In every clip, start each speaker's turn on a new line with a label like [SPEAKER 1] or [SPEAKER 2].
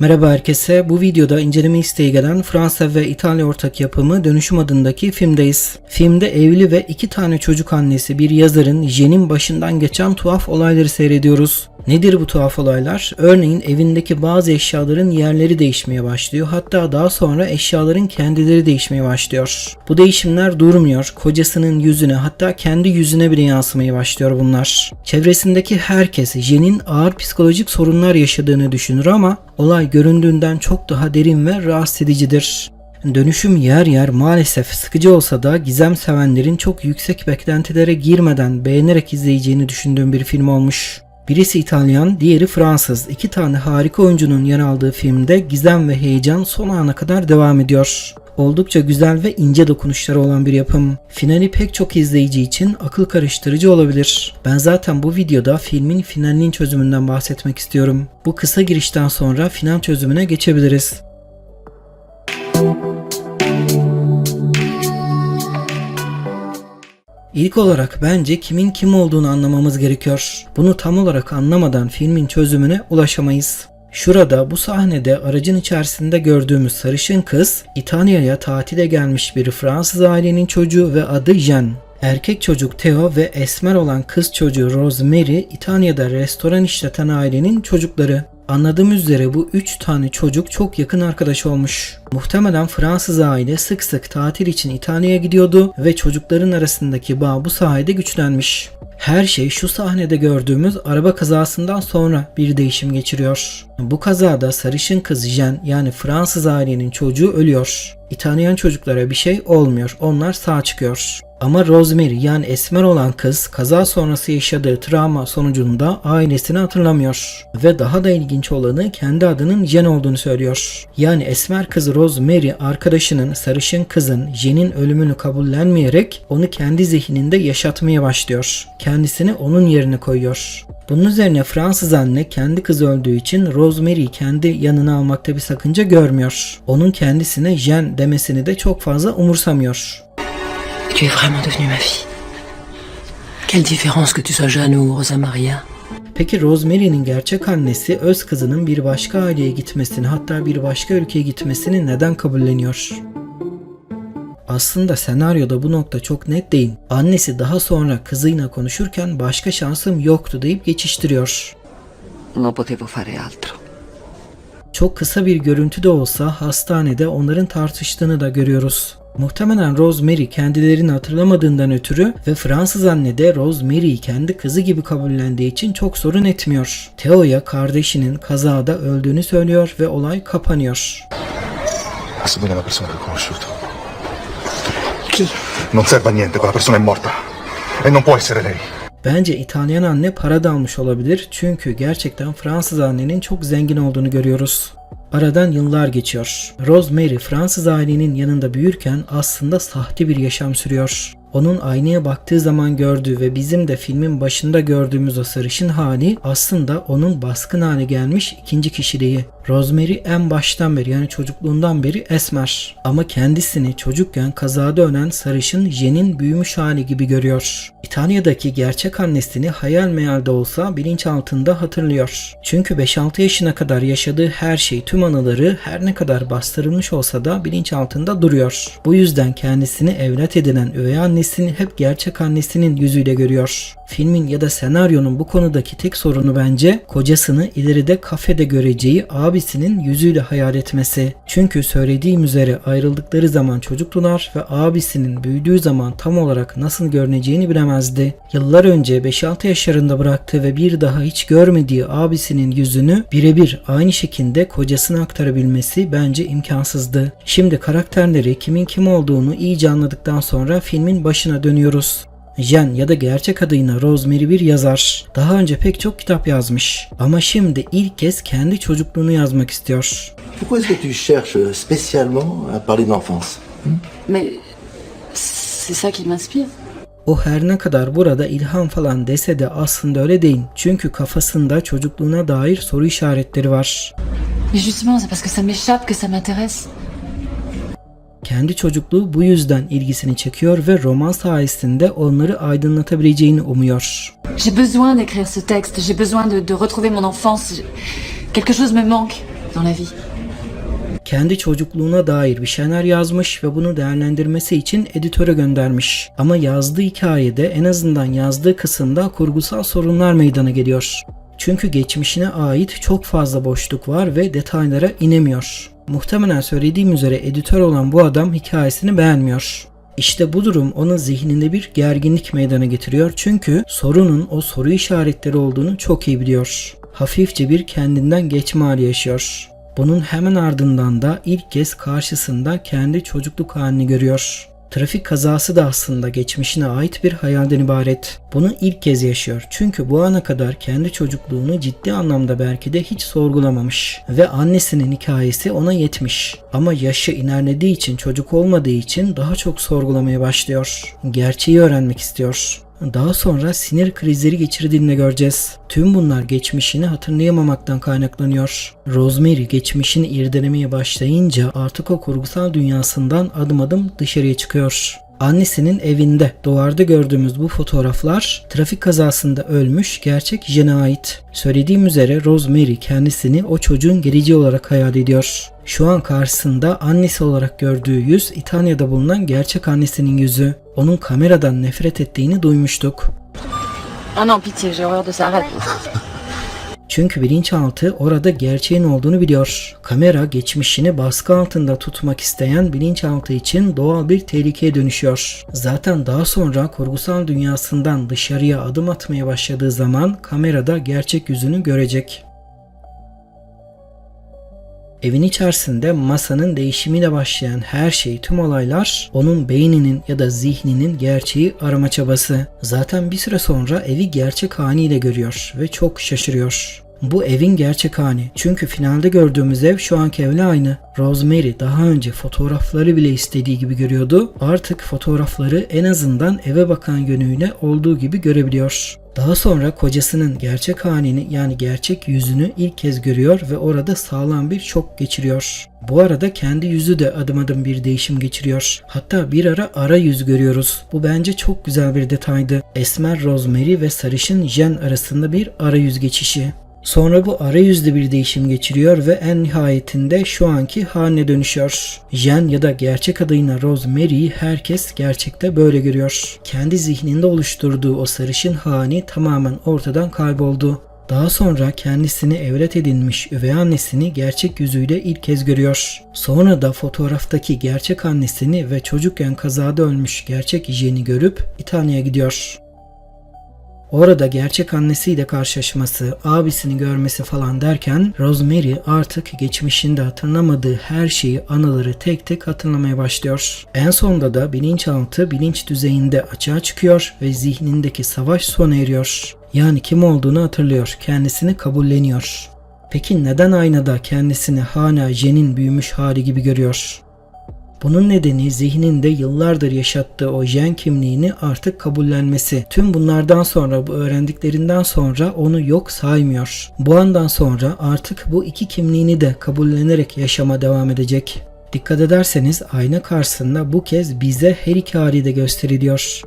[SPEAKER 1] Merhaba herkese. Bu videoda inceleme isteği gelen Fransa ve İtalya ortak yapımı Dönüşüm adındaki filmdeyiz. Filmde evli ve iki tane çocuk annesi bir yazarın Jen'in başından geçen tuhaf olayları seyrediyoruz. Nedir bu tuhaf olaylar? Örneğin evindeki bazı eşyaların yerleri değişmeye başlıyor. Hatta daha sonra eşyaların kendileri değişmeye başlıyor. Bu değişimler durmuyor. Kocasının yüzüne hatta kendi yüzüne bile yansımaya başlıyor bunlar. Çevresindeki herkes Jen'in ağır psikolojik sorunlar yaşadığını düşünür ama olay göründüğünden çok daha derin ve rahatsız edicidir. Dönüşüm yer yer maalesef sıkıcı olsa da gizem sevenlerin çok yüksek beklentilere girmeden beğenerek izleyeceğini düşündüğüm bir film olmuş. Birisi İtalyan, diğeri Fransız. İki tane harika oyuncunun yer aldığı filmde gizem ve heyecan son ana kadar devam ediyor. Oldukça güzel ve ince dokunuşları olan bir yapım. Finali pek çok izleyici için akıl karıştırıcı olabilir. Ben zaten bu videoda filmin finalinin çözümünden bahsetmek istiyorum. Bu kısa girişten sonra final çözümüne geçebiliriz. İlk olarak bence kimin kim olduğunu anlamamız gerekiyor. Bunu tam olarak anlamadan filmin çözümüne ulaşamayız. Şurada bu sahnede aracın içerisinde gördüğümüz sarışın kız İtalya'ya tatile gelmiş bir Fransız ailenin çocuğu ve adı Jean. Erkek çocuk Theo ve esmer olan kız çocuğu Rosemary İtalya'da restoran işleten ailenin çocukları. Anladığım üzere bu üç tane çocuk çok yakın arkadaş olmuş. Muhtemelen Fransız aile sık sık tatil için İtalya'ya gidiyordu ve çocukların arasındaki bağ bu sayede güçlenmiş. Her şey şu sahnede gördüğümüz araba kazasından sonra bir değişim geçiriyor. Bu kazada sarışın kız Jen yani Fransız ailenin çocuğu ölüyor. İtalyan çocuklara bir şey olmuyor. Onlar sağ çıkıyor. Ama Rosemary yani esmer olan kız kaza sonrası yaşadığı travma sonucunda ailesini hatırlamıyor. Ve daha da ilginç olanı kendi adının Jen olduğunu söylüyor. Yani esmer kız Rosemary arkadaşının sarışın kızın Jen'in ölümünü kabullenmeyerek onu kendi zihninde yaşatmaya başlıyor. Kendisini onun yerine koyuyor. Bunun üzerine Fransız anne kendi kızı öldüğü için Rosemary'i kendi yanına almakta bir sakınca görmüyor. Onun kendisine Jen demesini de çok fazla umursamıyor.
[SPEAKER 2] Tu es vraiment devenue ma fille. Quelle différence que tu sois Jeanne ou Rosa Maria.
[SPEAKER 1] Peki Rosemary'nin gerçek annesi öz kızının bir başka aileye gitmesini hatta bir başka ülkeye gitmesini neden kabulleniyor? Aslında senaryoda bu nokta çok net değil. Annesi daha sonra kızıyla konuşurken başka şansım yoktu deyip geçiştiriyor.
[SPEAKER 2] Non potevo fare altro.
[SPEAKER 1] Çok kısa bir görüntü de olsa hastanede onların tartıştığını da görüyoruz. Muhtemelen Rosemary kendilerini hatırlamadığından ötürü ve Fransız anne de Rosemary'i kendi kızı gibi kabullendiği için çok sorun etmiyor. Theo'ya kardeşinin kazada öldüğünü söylüyor ve olay kapanıyor.
[SPEAKER 3] Assomiglia a una persona che ho conosciuto.
[SPEAKER 2] Chi
[SPEAKER 3] Non serve a niente, quella persona è morta. E non può essere lei.
[SPEAKER 1] Bence İtalyan anne para da almış olabilir çünkü gerçekten Fransız annenin çok zengin olduğunu görüyoruz. Aradan yıllar geçiyor. Rosemary Fransız ailenin yanında büyürken aslında sahte bir yaşam sürüyor. Onun aynaya baktığı zaman gördüğü ve bizim de filmin başında gördüğümüz o sarışın hali aslında onun baskın hale gelmiş ikinci kişiliği. Rosemary en baştan beri yani çocukluğundan beri esmer. Ama kendisini çocukken kazada ölen sarışın Jen'in büyümüş hali gibi görüyor. İtalya'daki gerçek annesini hayal meyal de olsa bilinçaltında hatırlıyor. Çünkü 5-6 yaşına kadar yaşadığı her şey tüm anıları her ne kadar bastırılmış olsa da bilinçaltında duruyor. Bu yüzden kendisini evlat edinen üvey annesini hep gerçek annesinin yüzüyle görüyor. Filmin ya da senaryonun bu konudaki tek sorunu bence kocasını ileride kafede göreceği abisinin yüzüyle hayal etmesi. Çünkü söylediğim üzere ayrıldıkları zaman çocuktular ve abisinin büyüdüğü zaman tam olarak nasıl görüneceğini bilemezdi. Yıllar önce 5-6 yaşlarında bıraktığı ve bir daha hiç görmediği abisinin yüzünü birebir aynı şekilde kocasına aktarabilmesi bence imkansızdı. Şimdi karakterleri kimin kim olduğunu iyice anladıktan sonra filmin başına dönüyoruz. Jen ya da gerçek adıyla Rosemary bir yazar. Daha önce pek çok kitap yazmış. Ama şimdi ilk kez kendi çocukluğunu yazmak istiyor.
[SPEAKER 4] Pourquoi est-ce que tu cherches spécialement à parler d'enfance
[SPEAKER 2] Mais c'est ça qui m'inspire.
[SPEAKER 1] O her ne kadar burada ilham falan dese de aslında öyle değil. Çünkü kafasında çocukluğuna dair soru işaretleri var.
[SPEAKER 5] Mais justement, c'est parce que ça m'échappe que ça m'intéresse.
[SPEAKER 1] Kendi çocukluğu bu yüzden ilgisini çekiyor ve roman sayesinde onları aydınlatabileceğini umuyor.
[SPEAKER 5] J'ai besoin d'écrire ce texte, j'ai besoin de, de retrouver mon enfance. Quelque chose me manque. dans la vie.
[SPEAKER 1] kendi çocukluğuna dair bir şeyler yazmış ve bunu değerlendirmesi için editöre göndermiş. Ama yazdığı hikayede en azından yazdığı kısımda kurgusal sorunlar meydana geliyor. Çünkü geçmişine ait çok fazla boşluk var ve detaylara inemiyor. Muhtemelen söylediğim üzere editör olan bu adam hikayesini beğenmiyor. İşte bu durum onun zihninde bir gerginlik meydana getiriyor çünkü sorunun o soru işaretleri olduğunu çok iyi biliyor. Hafifçe bir kendinden geçme hali yaşıyor. Bunun hemen ardından da ilk kez karşısında kendi çocukluk halini görüyor. Trafik kazası da aslında geçmişine ait bir hayalden ibaret. Bunu ilk kez yaşıyor. Çünkü bu ana kadar kendi çocukluğunu ciddi anlamda belki de hiç sorgulamamış. Ve annesinin hikayesi ona yetmiş. Ama yaşı ilerlediği için çocuk olmadığı için daha çok sorgulamaya başlıyor. Gerçeği öğrenmek istiyor. Daha sonra sinir krizleri geçirdiğini göreceğiz. Tüm bunlar geçmişini hatırlayamamaktan kaynaklanıyor. Rosemary geçmişini irdelemeye başlayınca artık o kurgusal dünyasından adım adım dışarıya çıkıyor. Annesinin evinde duvarda gördüğümüz bu fotoğraflar trafik kazasında ölmüş gerçek Jen'e ait. Söylediğim üzere Rosemary kendisini o çocuğun geleceği olarak hayal ediyor. Şu an karşısında annesi olarak gördüğü yüz İtalya'da bulunan gerçek annesinin yüzü. Onun kameradan nefret ettiğini duymuştuk.
[SPEAKER 5] Ah non, pitié, j'ai horreur de ça.
[SPEAKER 1] Çünkü bilinçaltı orada gerçeğin olduğunu biliyor. Kamera geçmişini baskı altında tutmak isteyen bilinçaltı için doğal bir tehlikeye dönüşüyor. Zaten daha sonra kurgusal dünyasından dışarıya adım atmaya başladığı zaman kamerada gerçek yüzünü görecek. Evin içerisinde masanın değişimiyle başlayan her şey, tüm olaylar onun beyninin ya da zihninin gerçeği arama çabası. Zaten bir süre sonra evi gerçek haliyle görüyor ve çok şaşırıyor. Bu evin gerçek hali. Çünkü finalde gördüğümüz ev şu anki evle aynı. Rosemary daha önce fotoğrafları bile istediği gibi görüyordu. Artık fotoğrafları en azından eve bakan yönüyle olduğu gibi görebiliyor. Daha sonra kocasının gerçek halini yani gerçek yüzünü ilk kez görüyor ve orada sağlam bir şok geçiriyor. Bu arada kendi yüzü de adım adım bir değişim geçiriyor. Hatta bir ara ara yüz görüyoruz. Bu bence çok güzel bir detaydı. Esmer Rosemary ve sarışın Jen arasında bir ara yüz geçişi. Sonra bu arayüzde bir değişim geçiriyor ve en nihayetinde şu anki haline dönüşüyor. Jen ya da gerçek adıyla Rosemary'i herkes gerçekte böyle görüyor. Kendi zihninde oluşturduğu o sarışın hali tamamen ortadan kayboldu. Daha sonra kendisini evlat edinmiş üvey annesini gerçek yüzüyle ilk kez görüyor. Sonra da fotoğraftaki gerçek annesini ve çocukken kazada ölmüş gerçek Jen'i görüp İtalya'ya gidiyor. Orada gerçek annesiyle karşılaşması, abisini görmesi falan derken Rosemary artık geçmişinde hatırlamadığı her şeyi, anıları tek tek hatırlamaya başlıyor. En sonunda da bilinçaltı bilinç düzeyinde açığa çıkıyor ve zihnindeki savaş sona eriyor. Yani kim olduğunu hatırlıyor, kendisini kabulleniyor. Peki neden aynada kendisini hala Jen'in büyümüş hali gibi görüyor? Bunun nedeni zihninde yıllardır yaşattığı o jen kimliğini artık kabullenmesi. Tüm bunlardan sonra bu öğrendiklerinden sonra onu yok saymıyor. Bu andan sonra artık bu iki kimliğini de kabullenerek yaşama devam edecek. Dikkat ederseniz ayna karşısında bu kez bize her iki hali de gösteriliyor.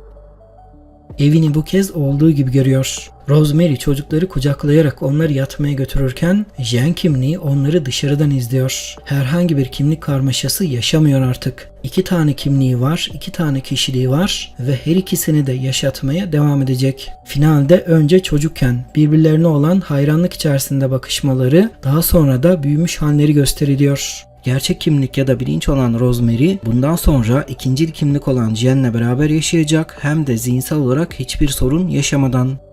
[SPEAKER 1] Evini bu kez olduğu gibi görüyor. Rosemary çocukları kucaklayarak onları yatmaya götürürken Jen kimliği onları dışarıdan izliyor. Herhangi bir kimlik karmaşası yaşamıyor artık. İki tane kimliği var, iki tane kişiliği var ve her ikisini de yaşatmaya devam edecek. Finalde önce çocukken birbirlerine olan hayranlık içerisinde bakışmaları daha sonra da büyümüş halleri gösteriliyor. Gerçek kimlik ya da bilinç olan Rosemary bundan sonra ikinci kimlik olan Jen'le beraber yaşayacak hem de zihinsel olarak hiçbir sorun yaşamadan.